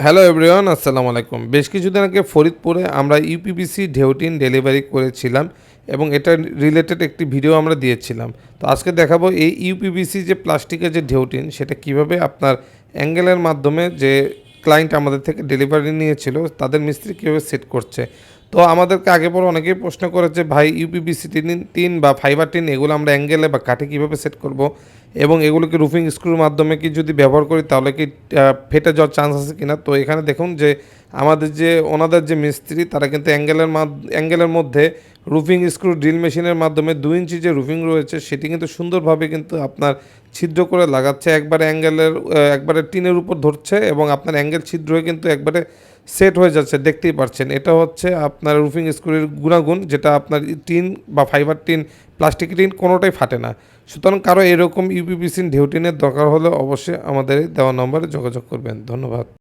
Hello everyone আসসালামু আলাইকুম বেশ কিছুদিন আগে ফরিদপুরে আমরা ইউপিবিসি ঢেউটিন ডেলিভারি করেছিলাম এবং এটা রিলেটেড একটি ভিডিও আমরা দিয়েছিলাম। তো আজকে দেখাবো এই ইউপিবিসি যে প্লাস্টিকের যে ঢেউটিন সেটা কীভাবে আপনার অ্যাঙ্গেলের মাধ্যমে যে ক্লায়েন্ট আমাদের থেকে ডেলিভারি নিয়েছিল, তাদের মিস্ত্রি কীভাবে সেট করছে? তো আমাদেরকে আগে পরে অনেকেই প্রশ্ন করেছে, ভাই ইউপিবিসি টিন টিন বা ফাইবার টিন এগুলো আমরা অ্যাঙ্গেলে বা কাঠে কীভাবে সেট করব? এবং এগুলোকে রুফিং স্ক্রুর মাধ্যমে কি যদি ব্যবহার করি, তাহলে কি ফেটে যাওয়ার চান্স আছে কিনা? তো এখানে দেখুন যে, আমাদের যে, ওনাদের যে মিস্ত্রি, তারা কিন্তু অ্যাঙ্গেলের অ্যাঙ্গেলের মধ্যে রুফিং স্ক্রু ড্রিল মেশিনের মাধ্যমে দুই ইঞ্চি যে রুফিং রয়েছে, সেটি কিন্তু সুন্দরভাবে কিন্তু আপনার ছিদ্র করে লাগাচ্ছে, একবারে অ্যাঙ্গেলের একবারে টিনের উপর ধরছে এবং আপনার অ্যাঙ্গেল ছিদ্র হয়ে কিন্তু একবারে সেট হয়ে যাচ্ছে, দেখতেই পাচ্ছেন। এটা হচ্ছে আপনার রুফিং স্ক্রুর গুণাগুণ, যেটা আপনার টিন বা ফাইবার টিন, প্লাস্টিক টিন কোনোটাই ফাটে না। সুতরাং কারও এরকম ইউপিপিসিন ঢেউটিনের দরকার হলে অবশ্যই আমাদের দেওয়া নম্বরে যোগাযোগ করবেন। ধন্যবাদ।